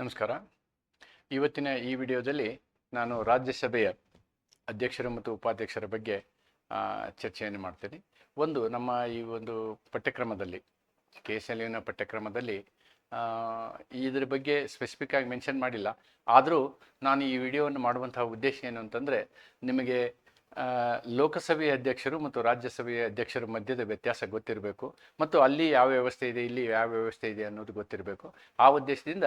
ನಮಸ್ಕಾರ. ಇವತ್ತಿನ ಈ ವಿಡಿಯೋದಲ್ಲಿ ನಾನು ರಾಜ್ಯಸಭೆಯ ಅಧ್ಯಕ್ಷರು ಮತ್ತು ಉಪಾಧ್ಯಕ್ಷರ ಬಗ್ಗೆ ಚರ್ಚೆಯನ್ನು ಮಾಡ್ತೀನಿ. ಒಂದು ನಮ್ಮ ಈ ಒಂದು ಪಠ್ಯಕ್ರಮದಲ್ಲಿ ಕೆ ಎಸ್ ಎಲ್ ಯುನ ಪಠ್ಯಕ್ರಮದಲ್ಲಿ ಇದ್ರ ಬಗ್ಗೆ ಸ್ಪೆಸಿಫಿಕ್ ಆಗಿ ಮೆನ್ಷನ್ ಮಾಡಿಲ್ಲ. ಆದರೂ ನಾನು ಈ ವಿಡಿಯೋವನ್ನು ಮಾಡುವಂತಹ ಉದ್ದೇಶ ಏನು ಅಂತಂದರೆ, ನಿಮಗೆ ಲೋಕಸಭೆಯ ಅಧ್ಯಕ್ಷರು ಮತ್ತು ರಾಜ್ಯಸಭೆಯ ಅಧ್ಯಕ್ಷರ ಮಧ್ಯದ ವ್ಯತ್ಯಾಸ ಗೊತ್ತಿರಬೇಕು ಮತ್ತು ಅಲ್ಲಿ ಯಾವ ವ್ಯವಸ್ಥೆ ಇದೆ ಇಲ್ಲಿ ಯಾವ ವ್ಯವಸ್ಥೆ ಇದೆ ಅನ್ನೋದು ಗೊತ್ತಿರಬೇಕು. ಆ ಉದ್ದೇಶದಿಂದ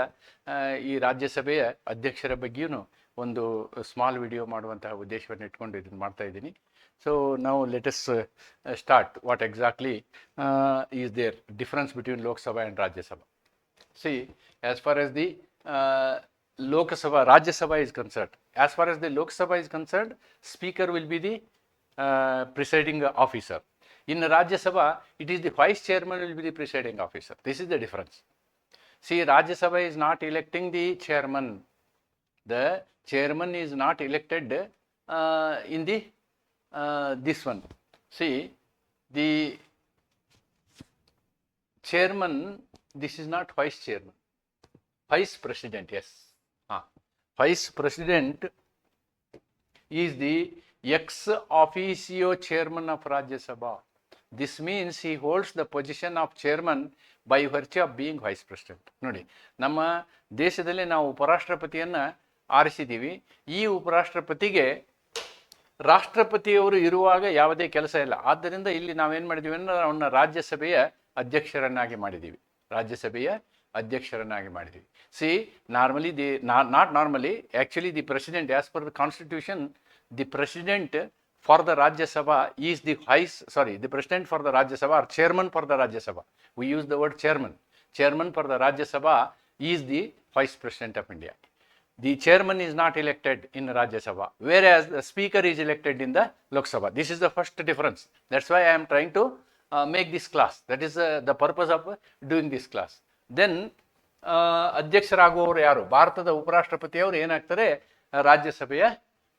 ಈ ರಾಜ್ಯಸಭೆಯ ಅಧ್ಯಕ್ಷರ ಬಗ್ಗೆಯೂ ಒಂದು ಸ್ಮಾಲ್ ವಿಡಿಯೋ ಮಾಡುವಂತಹ ಉದ್ದೇಶವನ್ನು ಇಟ್ಕೊಂಡು ಇದನ್ನು ಮಾಡ್ತಾ ಇದ್ದೀನಿ. ಸೊ ನಾವು latest start what exactly is there difference between Lok Sabha and Rajya Sabha? See as far as uh, Lok Sabha, Rajya Sabha is concerned, as far as the Lok Sabha is concerned, Speaker will be the uh, presiding officer. In Rajya Sabha, it is the Vice Chairman will be the presiding officer. This is the difference. See, Rajya Sabha is not electing the chairman. The chairman is not elected uh, in the uh, this one. See, the chairman, this is not vice chairman. Vice president, yes. ಹಾಂ. Vice president is the ex officio chairman of Rajya Sabha this means he holds the position of chairman by virtue of being vice president ನೋಡಿ, ನಮ್ಮ ದೇಶದಲ್ಲಿ ನಾವು ಉಪರಾಷ್ಟ್ರಪತಿಯನ್ನು ಆರಿಸಿದ್ದೀವಿ. ಈ ಉಪರಾಷ್ಟ್ರಪತಿಗೆ ರಾಷ್ಟ್ರಪತಿಯವರು ಇರುವಾಗ ಯಾವುದೇ ಕೆಲಸ ಇಲ್ಲ. ಆದ್ದರಿಂದ ಇಲ್ಲಿ ನಾವೇನು ಮಾಡಿದ್ದೀವಿ ಅಂದ್ರೆ ನಾವು ರಾಜ್ಯಸಭೆಯ ಅಧ್ಯಕ್ಷರನ್ನಾಗಿ ಮಾಡಿದ್ದೀವಿ. ರಾಜ್ಯಸಭೆಯ ಅಧ್ಯಕ್ಷರನ್ನಾಗಿ ಮಾಡಿದ್ದೀವಿ see normally the not normally actually the president as per the constitution the president for the Rajya Sabha is the vice sorry the president for the Rajya Sabha or chairman for the Rajya Sabha we use the word chairman chairman for the Rajya Sabha is the vice president of India the chairman is not elected in Rajya Sabha, whereas the speaker is elected in the Lok Sabha. This is the first difference. That's why I am trying to uh, make this class. That is uh, the purpose of uh, doing this class. Uh, ಅಧ್ಯಕ್ಷರಾಗುವವರು ಯಾರು? ಭಾರತದ ಉಪರಾಷ್ಟ್ರಪತಿಯವರು ಏನಾಗ್ತಾರೆ? ರಾಜ್ಯಸಭೆಯ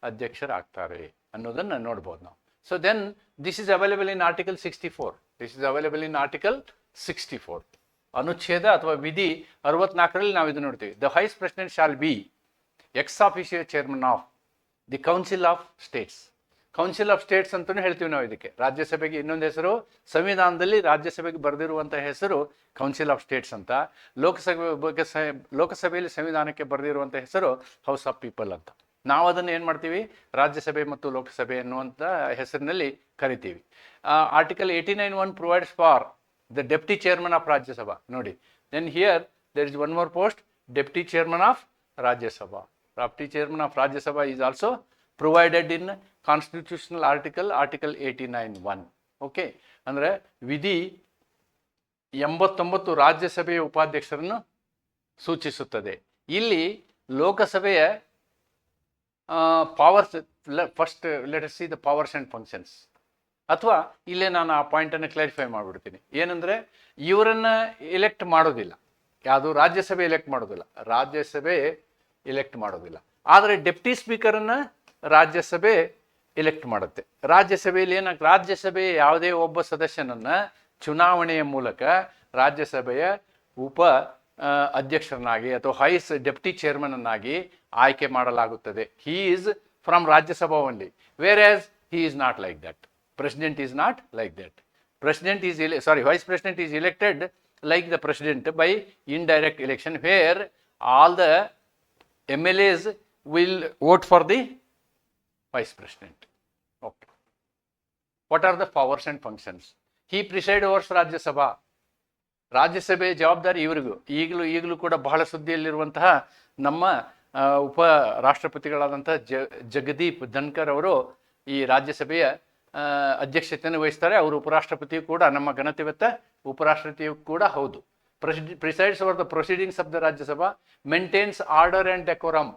ಅಧ್ಯಕ್ಷರಾಗ್ತಾರೆ ಅನ್ನೋದನ್ನು ನೋಡ್ಬೋದು ನಾವು. So then this is available in article sixty four this is available in article sixty four ಅನುಚ್ಛೇದ ಅಥವಾ ವಿಧಿ ಅರವತ್ನಾಲ್ಕರಲ್ಲಿ ನಾವು ಇದು ನೋಡ್ತೀವಿ. The vice president shall be ex officio chairman of the council of states council of states ಅಂತಲೂ ಹೇಳ್ತೀವಿ ನಾವು ಇದಕ್ಕೆ. ರಾಜ್ಯಸಭೆಗೆ ಇನ್ನೊಂದು ಹೆಸರು, ಸಂವಿಧಾನದಲ್ಲಿ ರಾಜ್ಯಸಭೆಗೆ ಬರೆದಿರುವಂಥ ಹೆಸರು ಕೌನ್ಸಿಲ್ ಆಫ್ ಸ್ಟೇಟ್ಸ್ ಅಂತ. ಲೋಕಸಭೆ ಬಗ್ಗೆ ಲೋಕಸಭೆಯಲ್ಲಿ ಸಂವಿಧಾನಕ್ಕೆ ಬರೆದಿರುವಂಥ ಹೆಸರು ಹೌಸ್ ಆಫ್ ಪೀಪಲ್ ಅಂತ. ನಾವು ಅದನ್ನು ಏನು ಮಾಡ್ತೀವಿ? ರಾಜ್ಯಸಭೆ ಮತ್ತು ಲೋಕಸಭೆ ಎನ್ನುವಂಥ ಹೆಸರಿನಲ್ಲಿ ಕರಿತೀವಿ. Article eighty nine one provides for the deputy chairman of Rajya Sabha ನೋಡಿ then here there is one more post deputy chairman of Rajya Sabha deputy chairman of Rajya Sabha is also provided in constitutional article article eighty nine one okay ಅಂದರೆ ವಿಧಿ ಎಂಬತ್ತೊಂಬತ್ತು ರಾಜ್ಯಸಭೆಯ ಉಪಾಧ್ಯಕ್ಷರನ್ನು ಸೂಚಿಸುತ್ತದೆ. ಇಲ್ಲಿ ಲೋಕಸಭೆಯ powers first let see the powers and functions ಅಥವಾ ಇಲ್ಲೇ ನಾನು ಆ ಪಾಯಿಂಟನ್ನು ಕ್ಲಾರಿಫೈ ಮಾಡಿಬಿಡ್ತೀನಿ. ಏನಂದರೆ ಇವರನ್ನು ಎಲೆಕ್ಟ್ ಮಾಡೋದಿಲ್ಲ. ಯಾವುದು? ರಾಜ್ಯಸಭೆ ಎಲೆಕ್ಟ್ ಮಾಡೋದಿಲ್ಲ. ರಾಜ್ಯಸಭೆ ಎಲೆಕ್ಟ್ ಮಾಡೋದಿಲ್ಲ. ಆದರೆ ಡೆಪ್ಟಿ ಸ್ಪೀಕರನ್ನು ರಾಜ್ಯಸಭೆ ಎಲೆಕ್ಟ್ ಮಾಡುತ್ತೆ. ರಾಜ್ಯಸಭೆಯಲ್ಲಿ ಏನಾಗ ರಾಜ್ಯಸಭೆ ಯಾವುದೇ ಒಬ್ಬ ಸದಸ್ಯನನ್ನು ಚುನಾವಣೆಯ ಮೂಲಕ ರಾಜ್ಯಸಭೆಯ ಉಪ ಅಧ್ಯಕ್ಷರನ್ನಾಗಿ ಅಥವಾ ಹೈಸ್ ಡೆಪ್ಟಿ ಚೇರ್ಮನ್ ಅನ್ನಾಗಿ ಆಯ್ಕೆ ಮಾಡಲಾಗುತ್ತದೆ. He is from Rajya Sabha only where as he is not like that president is not like that president is vice sorry, vice president is elected like the president election where all the M L S will vote for the vice president. Okay. What are the powers and functions? He preside sabha. ರಾಜ್ಯಸಭೆ ಜವಾಬ್ದಾರಿ ಇವರಿಗೂ. ಈಗಲೂ ಈಗಲೂ ಕೂಡ ಬಹಳ ಸುದ್ದಿಯಲ್ಲಿರುವಂತಹ ನಮ್ಮ ಉಪ ರಾಷ್ಟ್ರಪತಿಗಳಾದಂತಹ ಜ, ಜಗದೀಪ್ ಧನ್ಕರ್ ಅವರು ಈ ರಾಜ್ಯಸಭೆಯ ಅಧ್ಯಕ್ಷತೆಯನ್ನು ವಹಿಸ್ತಾರೆ. ಅವರು ಉಪರಾಷ್ಟ್ರಪತಿಯು ಕೂಡ, ನಮ್ಮ ಘನತೆವೆತ್ತ ಉಪರಾಷ್ಟ್ರಪತಿಯು ಕೂಡ ಹೌದು. Presides over the proceedings of the Rajya Sabha maintains order and decorum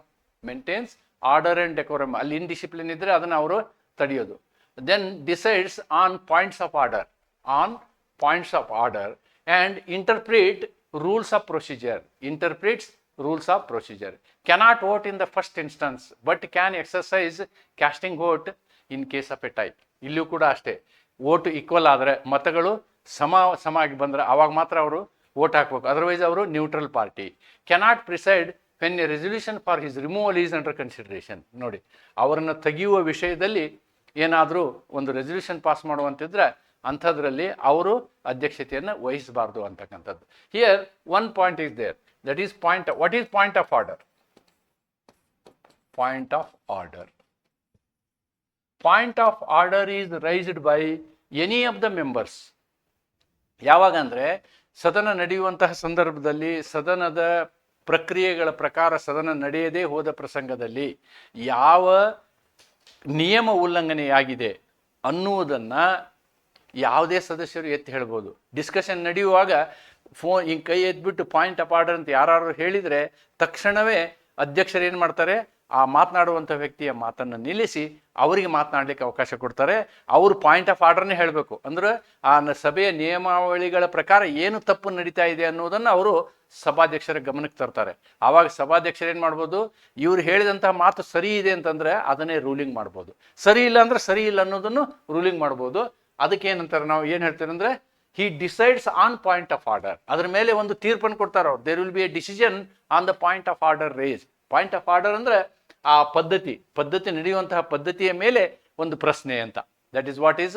maintains order and decorum ಅಲ್ಲಿ ಇನ್ಡಿಸಿಪ್ಲಿನ್ ಇದ್ದರೆ ಅದನ್ನು ಅವರು ತಡೆಯೋದು. Then decides on points of order on points of order and interpret rules of procedure interprets rules of procedure cannot vote in the first instance but can exercise casting vote in case of a tie ಇಲ್ಲಿಯೂ ಕೂಡ ಅಷ್ಟೇ. Vote equal ಆದರೆ ಮತಗಳು ಸಮ ಸಮ ಆಗಿ ಬಂದರೆ ಆವಾಗ ಮಾತ್ರ ಅವರು ವೋಟ್ ಹಾಕ್ಬೇಕು. ಅದರ್ವೈಸ್ ಅವರು neutral party cannot preside when a resolution for his removal is under consideration ನೋಡಿ, ಅವರನ್ನು ತೆಗೆಯುವ ವಿಷಯದಲ್ಲಿ ಏನಾದರೂ ಒಂದು ರೆಸೊಲ್ಯೂಷನ್ ಪಾಸ್ ಮಾಡುವಂತಿದ್ರೆ ಅಂಥದ್ರಲ್ಲಿ ಅವರು ಅಧ್ಯಕ್ಷತೆಯನ್ನು ವಹಿಸಬಾರ್ದು ಅಂತಕ್ಕಂಥದ್ದು. Here one point is there that is point what is point of order point of order point of order is raised by any of the members ಯಾವಾಗ ಅಂದರೆ, ಸದನ ನಡೆಯುವಂತಹ ಸಂದರ್ಭದಲ್ಲಿ ಸದನದ ಪ್ರಕ್ರಿಯೆಗಳ ಪ್ರಕಾರ ಸದನ ನಡೆಯದೇ ಹೋದ ಪ್ರಸಂಗದಲ್ಲಿ ಯಾವ ನಿಯಮ ಉಲ್ಲಂಘನೆಯಾಗಿದೆ ಅನ್ನುವುದನ್ನು ಯಾವುದೇ ಸದಸ್ಯರು ಎತ್ತಿ ಹೇಳ್ಬೋದು. ಡಿಸ್ಕಷನ್ ನಡೆಯುವಾಗ ಫೋನ್ ಹಿಂಗೆ ಕೈ ಎತ್ಬಿಟ್ಟು ಪಾಯಿಂಟ್ ಅಪ್ ಆರ್ಡರ್ ಅಂತ ಯಾರು ಹೇಳಿದರೆ ತಕ್ಷಣವೇ ಅಧ್ಯಕ್ಷರು ಏನು ಮಾಡ್ತಾರೆ? ಆ ಮಾತನಾಡುವಂಥ ವ್ಯಕ್ತಿಯ ಮಾತನ್ನು ನಿಲ್ಲಿಸಿ ಅವರಿಗೆ ಮಾತನಾಡಲಿಕ್ಕೆ ಅವಕಾಶ ಕೊಡ್ತಾರೆ. ಅವರು ಪಾಯಿಂಟ್ ಆಫ್ ಆರ್ಡರ್ನೇ ಹೇಳಬೇಕು. ಅಂದ್ರೆ ಆ ಸಭೆಯ ನಿಯಮಾವಳಿಗಳ ಪ್ರಕಾರ ಏನು ತಪ್ಪು ನಡೀತಾ ಇದೆ ಅನ್ನೋದನ್ನು ಅವರು ಸಭಾಧ್ಯಕ್ಷರ ಗಮನಕ್ಕೆ ತರ್ತಾರೆ. ಆವಾಗ ಸಭಾಧ್ಯಕ್ಷರು ಏನು ಮಾಡ್ಬೋದು, ಇವರು ಹೇಳಿದಂತಹ ಮಾತು ಸರಿ ಇದೆ ಅಂತಂದರೆ ಅದನ್ನೇ ರೂಲಿಂಗ್ ಮಾಡ್ಬೋದು. ಸರಿ ಇಲ್ಲ ಅಂದ್ರೆ ಸರಿ ಇಲ್ಲ ಅನ್ನೋದನ್ನು ರೂಲಿಂಗ್ ಮಾಡ್ಬೋದು. ಅದಕ್ಕೆ ಏನಂತಾರೆ, ನಾವು ಏನು ಹೇಳ್ತೇವೆ ಅಂದರೆ he decides on point of order ಅದರ ಮೇಲೆ ಒಂದು ತೀರ್ಪನ್ನು ಕೊಡ್ತಾರೆ ಅವ್ರು. There will be a decision on the point of order raise point of order ಅಂದ್ರೆ ಆ ಪದ್ಧತಿ ಪದ್ಧತಿ ನಡೆಯುವಂತಹ ಪದ್ಧತಿಯ ಮೇಲೆ ಒಂದು ಪ್ರಶ್ನೆ ಅಂತ. That is what is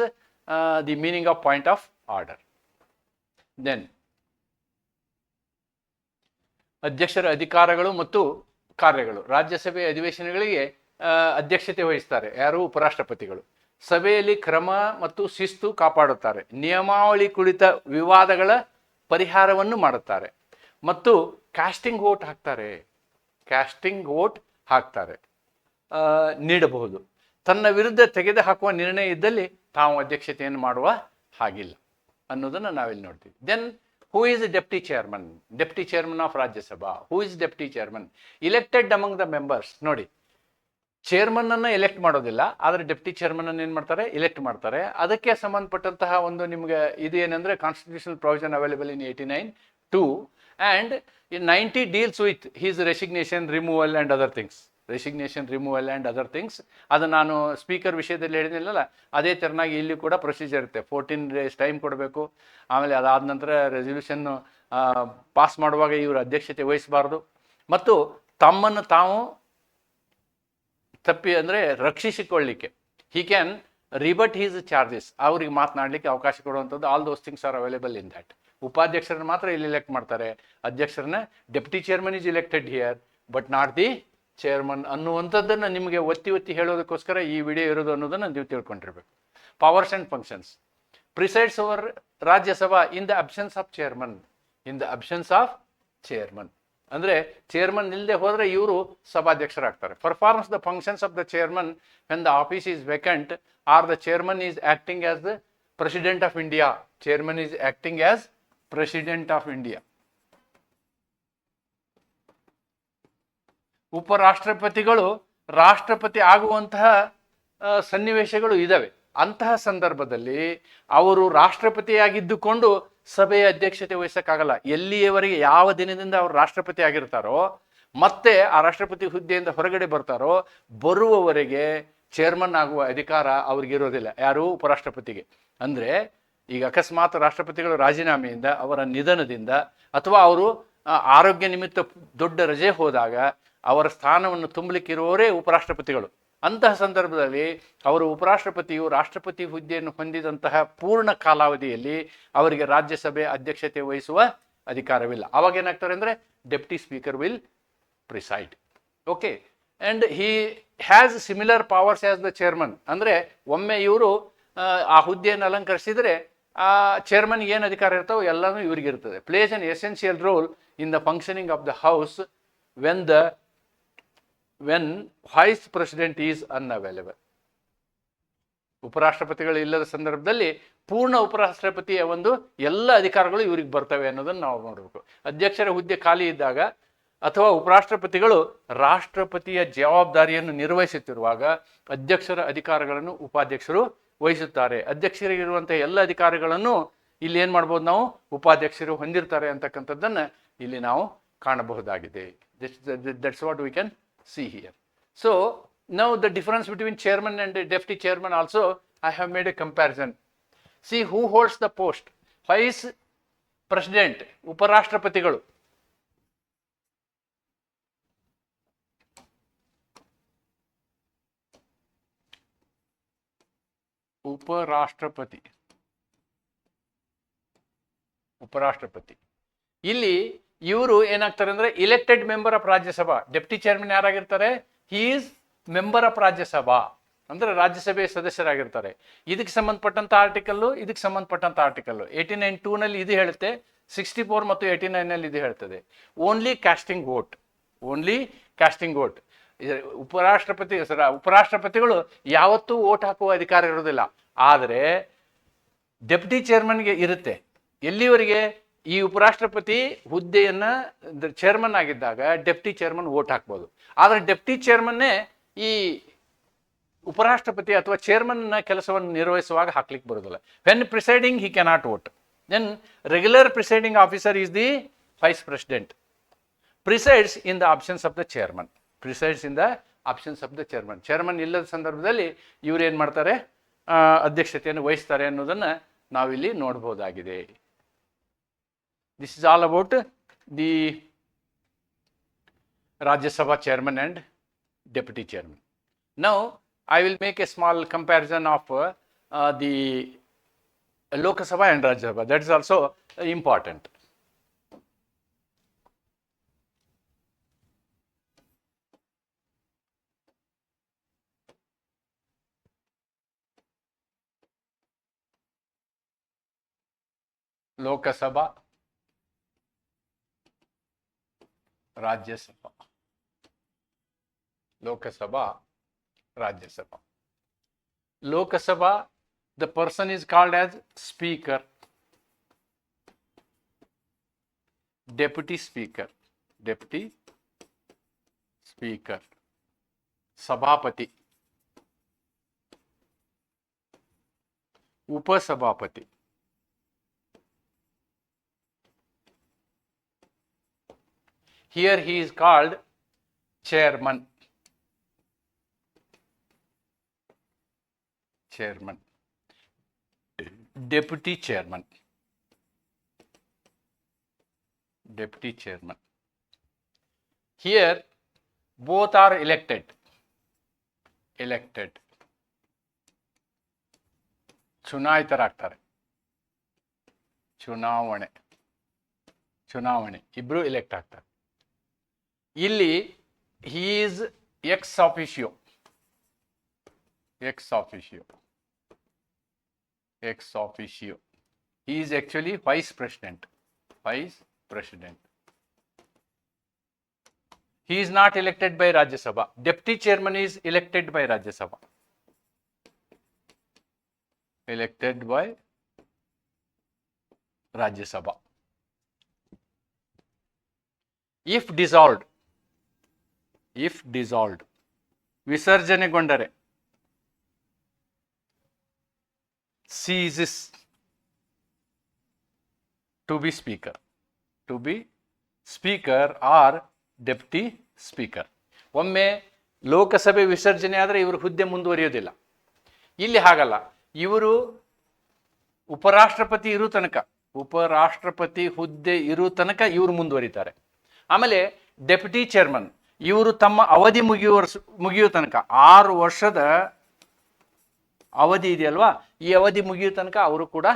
the meaning of point of order then ಅಧ್ಯಕ್ಷರ ಅಧಿಕಾರಗಳು ಮತ್ತು ಕಾರ್ಯಗಳು. ರಾಜ್ಯಸಭೆ ಅಧಿವೇಶನಗಳಿಗೆ ಅಧ್ಯಕ್ಷತೆ ವಹಿಸ್ತಾರೆ. ಯಾರು? ಉಪರಾಷ್ಟ್ರಪತಿಗಳು. ಸಭೆಯಲ್ಲಿ ಕ್ರಮ ಮತ್ತು ಶಿಸ್ತು ಕಾಪಾಡುತ್ತಾರೆ. ನಿಯಮಾವಳಿ ಕುರಿತ ವಿವಾದಗಳ ಪರಿಹಾರವನ್ನು ಮಾಡುತ್ತಾರೆ. ಮತ್ತು ಕ್ಯಾಸ್ಟಿಂಗ್ ವೋಟ್ ಹಾಕ್ತಾರೆ. ಕ್ಯಾಸ್ಟಿಂಗ್ ವೋಟ್ ಹಾಕ್ತಾರೆ. ನೀಡಬಹುದು. ತನ್ನ ವಿರುದ್ಧ ತೆಗೆದುಹಾಕುವ ನಿರ್ಣಯ ಇದ್ದಲ್ಲಿ ತಾವು ಅಧ್ಯಕ್ಷತೆಯನ್ನು ಮಾಡುವ ಹಾಗಿಲ್ಲ ಅನ್ನೋದನ್ನು ನಾವಿಲ್ಲಿ ನೋಡ್ತೀವಿ. Then who is deputy chairman deputy chairman of Rajya Sabha who is deputy chairman elected among the members ನೋಡಿ ಚೇರ್ಮನ್ ಅನ್ನ ಎಲೆಕ್ಟ್ ಮಾಡೋದಿಲ್ಲ, ಆದರೆ ಡೆಪ್ಟಿ ಚೇರ್ಮನ್ ಅನ್ನು ಏನು ಮಾಡ್ತಾರೆ? ಎಲೆಕ್ಟ್ ಮಾಡ್ತಾರೆ. ಅದಕ್ಕೆ ಸಂಬಂಧಪಟ್ಟಂತಹ ಒಂದು ನಿಮಗೆ ಇದು ಏನಂದ್ರೆ constitutional provision available in eighty nine two and in ninety deals with his resignation removal and other things resignation removal and other things ಅದು ನಾನು ಸ್ಪೀಕರ್ ವಿಷಯದಲ್ಲಿ ಹೇಳಿದ್ನಲ್ಲ, ಅದೇ ತೆರನಾಗಿ ಇಲ್ಲಿ ಕೂಡ ಪ್ರೊಸೀಜರ್ ಇರುತ್ತೆ. ಫೋರ್ಟೀನ್ ಡೇಸ್ ಟೈಮ್ ಕೊಡಬೇಕು. ಆಮೇಲೆ ಅದಾದ ನಂತರ ರೆಸಲ್ಯೂಷನ್ ಪಾಸ್ ಮಾಡುವಾಗ ಇವರು ಅಧ್ಯಕ್ಷತೆ ವಹಿಸಬಾರ್ದು. ಮತ್ತು ತಮ್ಮನ್ನು ತಾವು ತಪ್ಪಿ ಅಂದರೆ ರಕ್ಷಿಸಿಕೊಳ್ಳಿಕ್ಕೆ. He can rebut his charges ಅವ್ರಿಗೆ ಮಾತನಾಡಲಿಕ್ಕೆ ಅವಕಾಶ ಕೊಡುವಂಥದ್ದು. All those things are available in that ಉಪಾಧ್ಯಕ್ಷರನ್ನ ಮಾತ್ರ ಇಲ್ಲಿ ಎಲೆಕ್ಟ್ ಮಾಡ್ತಾರೆ. ಅಧ್ಯಕ್ಷರನ್ನ deputy chairman is elected here but not the chairman ಅನ್ನುವಂಥದ್ದನ್ನು ನಿಮಗೆ ಒತ್ತಿ ಒತ್ತಿ ಹೇಳೋದಕ್ಕೋಸ್ಕರ ಈ ವಿಡಿಯೋ ಇರೋದು ಅನ್ನೋದನ್ನು ನೀವು ತಿಳ್ಕೊಂಡಿರ್ಬೇಕು. Powers and functions presides over Rajya Sabha in the absence of chairman in the absence of chairman ಅಂದರೆ ಚೇರ್ಮನ್ ಇಲ್ಲದೆ ಹೋದರೆ ಇವರು ಸಭಾಧ್ಯಕ್ಷರಾಗ್ತಾರೆ. Performs the functions of the chairman when the office is vacant or the chairman is acting as the president of India chairman is acting as president of India ಉಪರಾಷ್ಟ್ರಪತಿಗಳು, ರಾಷ್ಟ್ರಪತಿ ಆಗುವಂತಹ ಸನ್ನಿವೇಶಗಳು ಇದ್ದಾವೆ ಅಂತಹ ಸಂದರ್ಭದಲ್ಲಿ ಅವರು ರಾಷ್ಟ್ರಪತಿಯಾಗಿದ್ದುಕೊಂಡು ಸಭೆಯ ಅಧ್ಯಕ್ಷತೆ ವಹಿಸೋಕ್ಕಾಗಲ್ಲ. ಎಲ್ಲಿಯವರೆಗೆ ಯಾವ ದಿನದಿಂದ ಅವರು ರಾಷ್ಟ್ರಪತಿ ಆಗಿರ್ತಾರೋ, ಮತ್ತೆ ಆ ರಾಷ್ಟ್ರಪತಿ ಹುದ್ದೆಯಿಂದ ಹೊರಗಡೆ ಬರ್ತಾರೋ, ಬರುವವರೆಗೆ ಚೇರ್ಮನ್ ಆಗುವ ಅಧಿಕಾರ ಅವ್ರಿಗಿರೋದಿಲ್ಲ. ಯಾರು? ಉಪರಾಷ್ಟ್ರಪತಿಗೆ. ಅಂದ್ರೆ ಈಗ ಅಕಸ್ಮಾತ್ ರಾಷ್ಟ್ರಪತಿಗಳು ರಾಜೀನಾಮೆಯಿಂದ ಅವರ ನಿಧನದಿಂದ ಅಥವಾ ಅವರು ಆರೋಗ್ಯ ನಿಮಿತ್ತ ದೊಡ್ಡ ರಜೆ ಹೋದಾಗ ಅವರ ಸ್ಥಾನವನ್ನು ತುಂಬಲಿಕ್ಕಿರುವವರೇ ಉಪರಾಷ್ಟ್ರಪತಿಗಳು. ಅಂತಹ ಸಂದರ್ಭದಲ್ಲಿ ಅವರು ಉಪರಾಷ್ಟ್ರಪತಿಯು ರಾಷ್ಟ್ರಪತಿ ಹುದ್ದೆಯನ್ನು ಹೊಂದಿದಂತಹ ಪೂರ್ಣ ಕಾಲಾವಧಿಯಲ್ಲಿ ಅವರಿಗೆ ರಾಜ್ಯಸಭೆ ಅಧ್ಯಕ್ಷತೆ ವಹಿಸುವ ಅಧಿಕಾರವಿಲ್ಲ. ಅವಾಗ ಏನಾಗ್ತಾರೆ ಅಂದರೆ, deputy speaker will preside. Okay and he has similar powers as the chairman. ಅಂದರೆ ಒಮ್ಮೆ ಇವರು ಆ ಹುದ್ದೆಯನ್ನು ಅಲಂಕರಿಸಿದರೆ ಆ ಚೇರ್ಮನ್ಗೆ ಏನು ಅಧಿಕಾರ ಇರ್ತಾವೋ ಎಲ್ಲನೂ ಇವ್ರಿಗೆ ಇರ್ತದೆ. Plays an essential role in the functioning of the house when the when vice president is available ಉಪರಾಷ್ಟ್ರಪತಿಗಳು ಇಲ್ಲದ ಸಂದರ್ಭದಲ್ಲಿ ಪೂರ್ಣ ಉಪರಾಷ್ಟ್ರಪತಿಯ ಒಂದು ಎಲ್ಲ ಅಧಿಕಾರಗಳು ಇವ್ರಿಗೆ ಬರ್ತವೆ ಅನ್ನೋದನ್ನು ನಾವು ನೋಡಬೇಕು. ಅಧ್ಯಕ್ಷರ ಹುದ್ದೆ ಖಾಲಿ ಇದ್ದಾಗ ಅಥವಾ ಉಪರಾಷ್ಟ್ರಪತಿಗಳು ರಾಷ್ಟ್ರಪತಿಯ ಜವಾಬ್ದಾರಿಯನ್ನು ನಿರ್ವಹಿಸುತ್ತಿರುವಾಗ ಅಧ್ಯಕ್ಷರ ಅಧಿಕಾರಗಳನ್ನು ಉಪಾಧ್ಯಕ್ಷರು ವಹಿಸುತ್ತಾರೆ. ಅಧ್ಯಕ್ಷರಿಗಿರುವಂಥ ಎಲ್ಲ ಅಧಿಕಾರಿಗಳನ್ನು ಇಲ್ಲಿ ಏನು ಮಾಡ್ಬೋದು ನಾವು? ಉಪಾಧ್ಯಕ್ಷರು ಹೊಂದಿರ್ತಾರೆ ಅಂತಕ್ಕಂಥದ್ದನ್ನು ಇಲ್ಲಿ ನಾವು ಕಾಣಬಹುದಾಗಿದೆ. That's what we can see here so now the difference between chairman and deputy chairman also I have made a comparison see who holds the post vice president ಉಪರಾಷ್ಟ್ರಪತಿಗಳು ಉಪರಾಷ್ಟ್ರಪತಿ. ಉಪರಾಷ್ಟ್ರಪತಿ. ಇಲ್ಲಿ ಇವರು ಏನಾಗ್ತಾರೆ ಅಂದ್ರೆ elected member of Rajya Sabha deputy chairman ಯಾರಾಗಿರ್ತಾರೆ? Is member of Rajya Sabha ಅಂದ್ರೆ ರಾಜ್ಯಸಭೆಯ ಸದಸ್ಯರಾಗಿರ್ತಾರೆ. ಇದಕ್ಕೆ ಸಂಬಂಧಪಟ್ಟಂತ ಆರ್ಟಿಕಲ್ಲು ಇದಕ್ಕೆ ಸಂಬಂಧಪಟ್ಟಂತ ಆರ್ಟಿಕಲ್ಲು ಏಯ್ಟಿ ನೈನ್ ಟೂನಲ್ಲಿ ಇದು ಹೇಳುತ್ತೆ ಸಿಕ್ಸ್ಟಿ ಫೋರ್ ಮತ್ತು ಏಯ್ಟಿ ನೈನಲ್ಲಿ ಇದು ಹೇಳ್ತದೆ. Only casting vote only casting vote ಉಪರಾಷ್ಟ್ರಪತಿ, ಸರ, ಉಪರಾಷ್ಟ್ರಪತಿಗಳು ಯಾವತ್ತೂ ಓಟ್ ಹಾಕುವ ಅಧಿಕಾರ ಇರೋದಿಲ್ಲ ಆದರೆ ಡೆಪ್ಟಿ ಚೇರ್ಮನ್ಗೆ ಇರುತ್ತೆ. ಎಲ್ಲಿವರೆಗೆ ಈ ಉಪರಾಷ್ಟ್ರಪತಿ ಹುದ್ದೆಯನ್ನ ಚೇರ್ಮನ್ ಆಗಿದ್ದಾಗ ಡೆಪ್ಟಿ ಚೇರ್ಮನ್ ಓಟ್ ಹಾಕ್ಬೋದು. ಆದರೆ ಡೆಪ್ಟಿ ಚೇರ್ಮನ್ನೇ ಈ ಉಪರಾಷ್ಟ್ರಪತಿ ಅಥವಾ ಚೇರ್ಮನ್ನ ಕೆಲಸವನ್ನು ನಿರ್ವಹಿಸುವಾಗ ಹಾಕ್ಲಿಕ್ಕೆ ಬರೋದಿಲ್ಲ when presiding he cannot vote then regular presiding officer is the vice president presides in the options of the chairman presides in the options of the chairman chairman ಇಲ್ಲದ ಸಂದರ್ಭದಲ್ಲಿ ಇವ್ರು ಏನು ಮಾಡ್ತಾರೆ? ಅಧ್ಯಕ್ಷತೆಯನ್ನು ವಹಿಸ್ತಾರೆ ಅನ್ನೋದನ್ನು ನಾವಿಲ್ಲಿ ನೋಡ್ಬೋದಾಗಿದೆ. This is all about the Rajya Sabha chairman and deputy chairman Now, I will make a small comparison of the Lok Sabha and Rajya Sabha that is also That Lok Sabha Rajya Sabha Lok Sabha Rajya Sabha Lok Sabha the person is called as speaker deputy speaker deputy speaker सभापति, उपसभापति। Here he is called Chairman. Chairman. Deputy Chairman. Deputy Chairman. Here both are elected. Elected. ಚುನಾಯಿತರಾಗ್ತಾರೆ ಚುನಾವಣೆ ಚುನಾವಣೆ ಇಬ್ರು elect ಆಗ್ತಾರೆ ಇಲ್ಲಿ he's ex officio ex officio ex officio he is actually vice president vice president he is not elected by rajya sabha deputy chairman is elected by rajya sabha elected by rajya sabha if dissolved if dissolved. ವಿಸರ್ಜನೆಗೊಂಡರೆ. Ceases to be speaker to be speaker or deputy speaker ಒಮ್ಮೆ ಲೋಕಸಭೆ ವಿಸರ್ಜನೆ ಆದರೆ ಇವರು ಹುದ್ದೆ ಮುಂದುವರಿಯೋದಿಲ್ಲ. ಇಲ್ಲಿ ಹಾಗಲ್ಲ. ಇವರು ಉಪರಾಷ್ಟ್ರಪತಿ ಇರೋ ತನಕ, ಉಪರಾಷ್ಟ್ರಪತಿ ಹುದ್ದೆ ಇರೋ ತನಕ ಇವರು ಮುಂದುವರಿತಾರೆ. ಆಮೇಲೆ ಡೆಪ್ಯುಟಿ ಚೇರ್ಮನ್ ಇವರು ತಮ್ಮ ಅವಧಿ ಮುಗಿಯುವ ಮುಗಿಯುವ ತನಕ, ಆರು ವರ್ಷದ ಅವಧಿ ಇದೆಯಲ್ವಾ? ಈ ಅವಧಿ ಮುಗಿಯೋ ತನಕ ಅವರು ಕೂಡ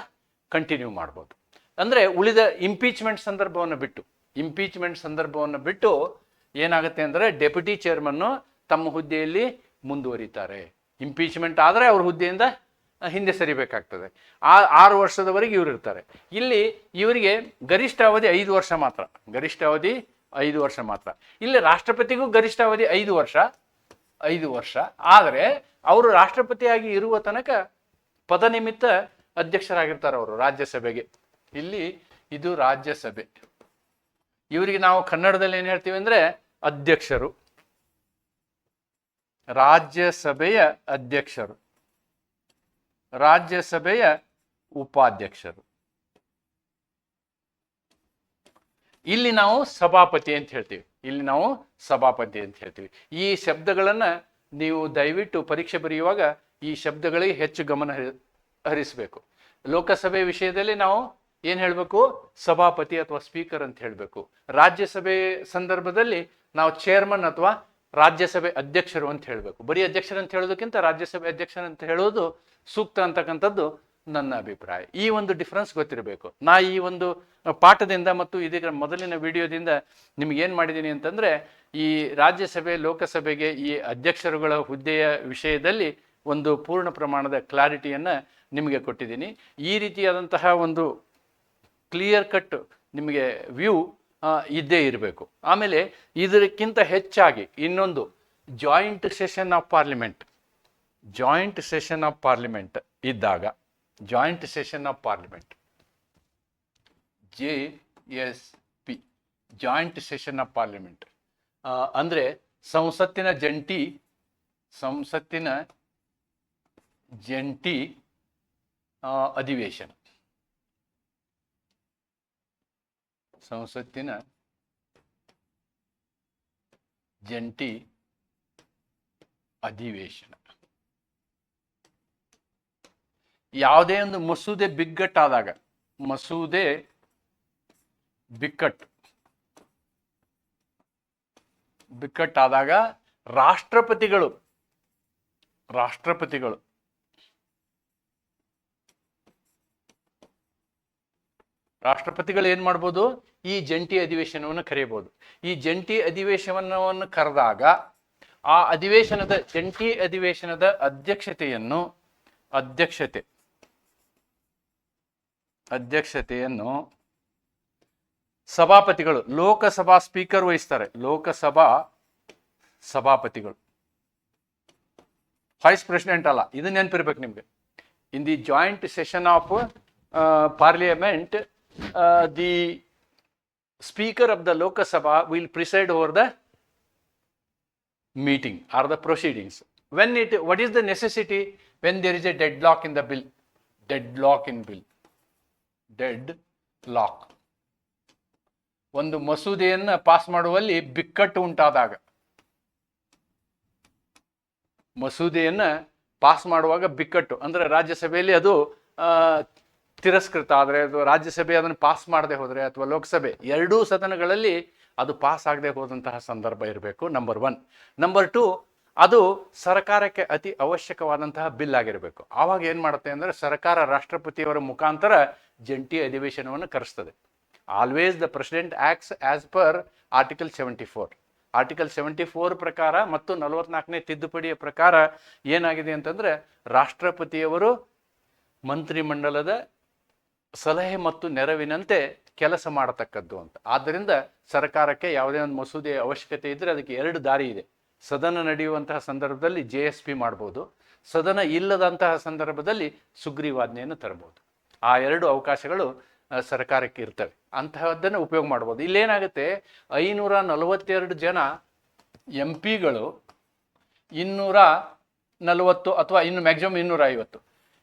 ಕಂಟಿನ್ಯೂ ಮಾಡ್ಬೋದು. ಅಂದರೆ ಉಳಿದ ಇಂಪೀಚ್ಮೆಂಟ್ ಸಂದರ್ಭವನ್ನು ಬಿಟ್ಟು ಇಂಪೀಚ್ಮೆಂಟ್ ಸಂದರ್ಭವನ್ನು ಬಿಟ್ಟು ಏನಾಗುತ್ತೆ ಅಂದರೆ ಡೆಪ್ಯೂಟಿ ಚೇರ್ಮನ್ನು ತಮ್ಮ ಹುದ್ದೆಯಲ್ಲಿ ಮುಂದುವರಿತಾರೆ. ಇಂಪೀಚ್ಮೆಂಟ್ ಆದರೆ ಅವ್ರ ಹುದ್ದೆಯಿಂದ ಹಿಂದೆ ಸರಿಬೇಕಾಗ್ತದೆ. ಆ ಆರು ವರ್ಷದವರೆಗೆ ಇವರು ಇರ್ತಾರೆ. ಇಲ್ಲಿ ಇವರಿಗೆ ಗರಿಷ್ಠ ಅವಧಿ ಐದು ವರ್ಷ ಮಾತ್ರ. ಗರಿಷ್ಠ ಅವಧಿ ಐದು ವರ್ಷ ಮಾತ್ರ. ಇಲ್ಲಿ ರಾಷ್ಟ್ರಪತಿಗೂ ಗರಿಷ್ಠ ಅವಧಿ ಐದು ವರ್ಷ ಐದು ವರ್ಷ. ಆದರೆ ಅವರು ರಾಷ್ಟ್ರಪತಿಯಾಗಿ ಇರುವ ತನಕ ಪದನಿಮಿತ್ತ ಅಧ್ಯಕ್ಷರಾಗಿರ್ತಾರೆ ಅವರು ರಾಜ್ಯಸಭೆಗೆ. ಇಲ್ಲಿ ಇದು ರಾಜ್ಯಸಭೆ. ಇವರಿಗೆ ನಾವು ಕನ್ನಡದಲ್ಲಿ ಏನು ಹೇಳ್ತೀವಿ ಅಂದರೆ ಅಧ್ಯಕ್ಷರು. ರಾಜ್ಯಸಭೆಯ ಅಧ್ಯಕ್ಷರು. ರಾಜ್ಯಸಭೆಯ ಉಪಾಧ್ಯಕ್ಷರು. ಇಲ್ಲಿ ನಾವು ಸಭಾಪತಿ ಅಂತ ಹೇಳ್ತೀವಿ. ಇಲ್ಲಿ ನಾವು ಸಭಾಪತಿ ಅಂತ ಹೇಳ್ತೀವಿ. ಈ ಶಬ್ದಗಳನ್ನು ನೀವು ದಯವಿಟ್ಟು ಪರೀಕ್ಷೆ ಬರೆಯುವಾಗ ಈ ಶಬ್ದಗಳಿಗೆ ಹೆಚ್ಚು ಗಮನ ಹರಿ- ಹರಿಸಬೇಕು. ಲೋಕಸಭೆ ವಿಷಯದಲ್ಲಿ ನಾವು ಏನು ಹೇಳಬೇಕು? ಸಭಾಪತಿ ಅಥವಾ ಸ್ಪೀಕರ್ ಅಂತ ಹೇಳಬೇಕು. ರಾಜ್ಯಸಭೆ ಸಂದರ್ಭದಲ್ಲಿ ನಾವು ಚೇರ್ಮನ್ ಅಥವಾ ರಾಜ್ಯಸಭೆ ಅಧ್ಯಕ್ಷರು ಅಂತ ಹೇಳಬೇಕು. ಬರೀ ಅಧ್ಯಕ್ಷರು ಅಂತ ಹೇಳೋದಕ್ಕಿಂತ ರಾಜ್ಯಸಭೆ ಅಧ್ಯಕ್ಷರು ಅಂತ ಹೇಳೋದು ಸೂಕ್ತ ಅಂತಕ್ಕಂಥದ್ದು ನನ್ನ ಅಭಿಪ್ರಾಯ. ಈ ಒಂದು ಡಿಫ್ರೆನ್ಸ್ ಗೊತ್ತಿರಬೇಕು. ನಾ ಈ ಒಂದು ಪಾಠದಿಂದ ಮತ್ತು ಇದೀಗ ಮೊದಲಿನ ವಿಡಿಯೋದಿಂದ ನಿಮ್ಗೆ ಏನು ಮಾಡಿದ್ದೀನಿ ಅಂತಂದರೆ, ಈ ರಾಜ್ಯಸಭೆ, ಲೋಕಸಭೆಗೆ ಈ ಅಧ್ಯಕ್ಷರುಗಳ ಹುದ್ದೆಯ ವಿಷಯದಲ್ಲಿ ಒಂದು ಪೂರ್ಣ ಪ್ರಮಾಣದ ಕ್ಲಾರಿಟಿಯನ್ನು ನಿಮಗೆ ಕೊಟ್ಟಿದ್ದೀನಿ. ಈ ರೀತಿಯಾದಂತಹ ಒಂದು ಕ್ಲಿಯರ್ ಕಟ್ ನಿಮಗೆ ವ್ಯೂ ಇದ್ದೇ ಇರಬೇಕು. ಆಮೇಲೆ ಇದಕ್ಕಿಂತ ಹೆಚ್ಚಾಗಿ ಇನ್ನೊಂದು joint session of parliament joint session of parliament ಇದ್ದಾಗ joint session of parliament J S P joint session of parliament ಅಂದರೆ ಸಂಸತ್ತಿನ ಜಂಟಿ ಸಂಸತ್ತಿನ ಜಂಟಿ ಅಧಿವೇಶನ. ಸಂಸತ್ತಿನ ಜಂಟಿ ಅಧಿವೇಶನ. ಯಾವುದೇ ಒಂದು ಮಸೂದೆ ಬಿಕ್ಕಟ್ಟಾದಾಗ, ಮಸೂದೆ ಬಿಕ್ಕಟ್, ಬಿಕ್ಕಟ್ಟಾದಾಗ ರಾಷ್ಟ್ರಪತಿಗಳು ರಾಷ್ಟ್ರಪತಿಗಳು ರಾಷ್ಟ್ರಪತಿಗಳು ಏನು ಮಾಡ್ಬೋದು? ಈ ಜಂಟಿ ಅಧಿವೇಶನವನ್ನು ಕರೆಯಬಹುದು. ಈ ಜಂಟಿ ಅಧಿವೇಶನವನ್ನು ಕರೆದಾಗ ಆ ಅಧಿವೇಶನದ, ಜಂಟಿ ಅಧಿವೇಶನದ ಅಧ್ಯಕ್ಷತೆಯನ್ನು, ಅಧ್ಯಕ್ಷತೆ ಅಧ್ಯಕ್ಷತೆಯನ್ನು ಸಭಾಪತಿಗಳು ಲೋಕಸಭಾ ಸ್ಪೀಕರ್ ವಹಿಸ್ತಾರೆ ಲೋಕಸಭಾ ಸಭಾಪತಿಗಳು ವೈಸ್ ಪ್ರೆಸಿಡೆಂಟ್ ಅಲ್ಲ ಇದು ನೆನಪಿರ್ಬೇಕು ನಿಮಗೆ in the joint session of parliament the speaker of the Lok Sabha will preside over the meeting or the proceedings. When it, what is the necessity when there is a deadlock in the bill? Deadlock in bill. Deadlock. ಒಂದು ಮಸೂದೆಯನ್ನು pass ಮಾಡುವಲ್ಲಿ ಬಿಕ್ಕಟ್ಟು ಉಂಟಾದಾಗ, ಮಸೂದೆಯನ್ನು pass ಮಾಡುವಾಗ ಬಿಕ್ಕಟ್ಟು ಅಂದರೆ ರಾಜ್ಯಸಭೆಯಲ್ಲಿ ಅದು ತಿರಸ್ಕೃತ ಆದರೆ ಅಥವಾ ರಾಜ್ಯಸಭೆ ಅದನ್ನು ಪಾಸ್ ಮಾಡದೆ ಹೋದರೆ ಅಥವಾ ಲೋಕಸಭೆ ಎರಡೂ ಸದನಗಳಲ್ಲಿ ಅದು ಪಾಸ್ ಆಗದೆ ಹೋದಂತಹ ಸಂದರ್ಭ ಇರಬೇಕು ನಂಬರ್ ಒನ್ ನಂಬರ್ ಟು ಅದು ಸರ್ಕಾರಕ್ಕೆ ಅತಿ ಅವಶ್ಯಕವಾದಂತಹ ಬಿಲ್ ಆಗಿರಬೇಕು. ಆವಾಗ ಏನು ಮಾಡುತ್ತೆ ಅಂದರೆ ಸರ್ಕಾರ ರಾಷ್ಟ್ರಪತಿಯವರ ಮುಖಾಂತರ ಜಂಟಿ ಅಧಿವೇಶನವನ್ನು ಕರೆಸ್ತದೆ. Always the president acts as per article seventy four article seventy four ಪ್ರಕಾರ ಮತ್ತು ನಲವತ್ನಾಲ್ಕನೇ ತಿದ್ದುಪಡಿಯ ಪ್ರಕಾರ ಏನಾಗಿದೆ ಅಂತಂದರೆ ರಾಷ್ಟ್ರಪತಿಯವರು ಮಂತ್ರಿಮಂಡಲದ ಸಲಹೆ ಮತ್ತು ನೆರವಿನಂತೆ ಕೆಲಸ ಮಾಡತಕ್ಕದ್ದು ಅಂತ. ಆದ್ದರಿಂದ ಸರ್ಕಾರಕ್ಕೆ ಯಾವುದೇ ಒಂದು ಮಸೂದೆಯ ಅವಶ್ಯಕತೆ ಇದ್ದರೆ ಅದಕ್ಕೆ ಎರಡು ದಾರಿ ಇದೆ. ಸದನ ನಡೆಯುವಂತಹ ಸಂದರ್ಭದಲ್ಲಿ ಜೆ ಎಸ್ ಪಿ ಮಾಡ್ಬೋದು, ಸದನ ಇಲ್ಲದಂತಹ ಸಂದರ್ಭದಲ್ಲಿ ಸುಗ್ರೀವಾಜ್ಞೆಯನ್ನು ತರಬಹುದು. ಆ ಎರಡು ಅವಕಾಶಗಳು ಸರ್ಕಾರಕ್ಕೆ ಇರ್ತವೆ. ಅಂತಹದ್ದನ್ನು ಉಪಯೋಗ ಮಾಡ್ಬೋದು. ಇಲ್ಲೇನಾಗುತ್ತೆ ಐನೂರ ನಲವತ್ತೆರಡು ಜನ ಎಂ ಪಿಗಳು ಇನ್ನೂರ ನಲವತ್ತು ಅಥವಾ ಇನ್ನು ಮ್ಯಾಕ್ಸಿಮಮ್ ಇನ್ನೂರ ಐವತ್ತು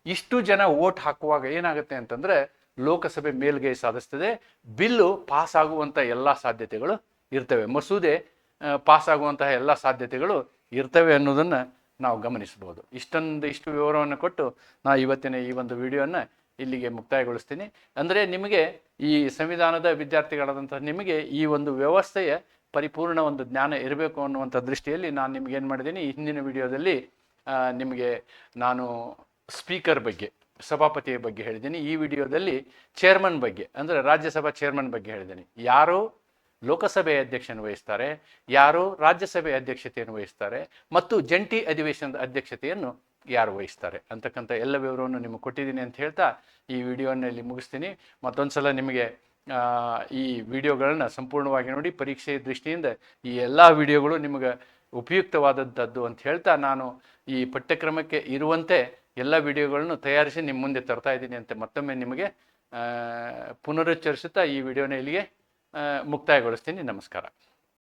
ಇಷ್ಟು ಜನ ವೋಟ್ ಹಾಕುವಾಗ ಏನಾಗುತ್ತೆ ಅಂತಂದರೆ, ಲೋಕಸಭೆ ಮೇಲ್ಗೈ ಸಾಧಿಸ್ತದೆ. ಬಿಲ್ಲು ಪಾಸ್ ಆಗುವಂಥ ಎಲ್ಲ ಸಾಧ್ಯತೆಗಳು ಇರ್ತವೆ. ಮಸೂದೆ ಆ, ಪಾಸ್ ಆಗುವಂತಹ ಎಲ್ಲ ಸಾಧ್ಯತೆಗಳು ಇರ್ತವೆ ಅನ್ನೋದನ್ನು ನಾವು ಗಮನಿಸ್ಬೋದು ಇಷ್ಟೊಂದು ಇಷ್ಟು ವಿವರವನ್ನು ಕೊಟ್ಟು ನಾ ಇವತ್ತಿನ ಈ ಒಂದು ವಿಡಿಯೋನ ಇಲ್ಲಿಗೆ ಮುಕ್ತಾಯಗೊಳಿಸ್ತೀನಿ. ಅಂದರೆ ನಿಮಗೆ ಈ ಸಂವಿಧಾನದ ವಿದ್ಯಾರ್ಥಿಗಳಾದಂಥ ನಿಮಗೆ ಈ ಒಂದು ವ್ಯವಸ್ಥೆಯ ಪರಿಪೂರ್ಣ ಒಂದು ಜ್ಞಾನ ಇರಬೇಕು ಅನ್ನುವಂಥ ದೃಷ್ಟಿಯಲ್ಲಿ ನಾನು ನಿಮ್ಗೆ ಏನು ಮಾಡಿದ್ದೀನಿ ಹಿಂದಿನ ವಿಡಿಯೋದಲ್ಲಿ ನಿಮಗೆ ನಾನು ಸ್ಪೀಕರ್ ಬಗ್ಗೆ ಸಭಾಪತಿಯ ಬಗ್ಗೆ ಹೇಳಿದ್ದೀನಿ. ಈ ವಿಡಿಯೋದಲ್ಲಿ ಚೇರ್ಮನ್ ಬಗ್ಗೆ ಅಂದರೆ ರಾಜ್ಯಸಭಾ ಚೇರ್ಮನ್ ಬಗ್ಗೆ ಹೇಳಿದ್ದೀನಿ. ಯಾರು ಲೋಕಸಭೆ ಅಧ್ಯಕ್ಷನ ವಹಿಸ್ತಾರೆ, ಯಾರು ರಾಜ್ಯಸಭೆ ಅಧ್ಯಕ್ಷತೆಯನ್ನು ವಹಿಸ್ತಾರೆ ಮತ್ತು ಜಂಟಿ ಅಧಿವೇಶನದ ಅಧ್ಯಕ್ಷತೆಯನ್ನು ಯಾರು ವಹಿಸ್ತಾರೆ ಅಂತಕ್ಕಂಥ ಎಲ್ಲ ವಿವರವನ್ನು ನಿಮಗೆ ಕೊಟ್ಟಿದ್ದೀನಿ ಅಂತ ಹೇಳ್ತಾ ಈ ವಿಡಿಯೋನಲ್ಲಿ ಮುಗಿಸ್ತೀನಿ. ಮತ್ತೊಂದು ಸಲ ನಿಮಗೆ ಈ ವಿಡಿಯೋಗಳನ್ನು ಸಂಪೂರ್ಣವಾಗಿ ನೋಡಿ ಪರೀಕ್ಷೆಯ ದೃಷ್ಟಿಯಿಂದ ಈ ಎಲ್ಲ ವಿಡಿಯೋಗಳು ನಿಮಗೆ ಉಪಯುಕ್ತವಾದಂಥದ್ದು ಅಂತ ಹೇಳ್ತಾ ನಾನು ಈ ಪಠ್ಯಕ್ರಮಕ್ಕೆ ಇರುವಂತೆ ಎಲ್ಲ ವಿಡಿಯೋಗಳನ್ನು ತಯಾರಿಸಿ ನಿಮ್ಮ ಮುಂದೆ ತರ್ತಾ ಇದ್ದೀನಿ ಅಂತ ಮತ್ತೊಮ್ಮೆ ನಿಮಗೆ ಪುನರುಚ್ಚರಿಸುತ್ತಾ ಈ ವಿಡಿಯೋನ ಇಲ್ಲಿಗೆ ಮುಕ್ತಾಯಗೊಳಿಸ್ತೀನಿ. ನಮಸ್ಕಾರ.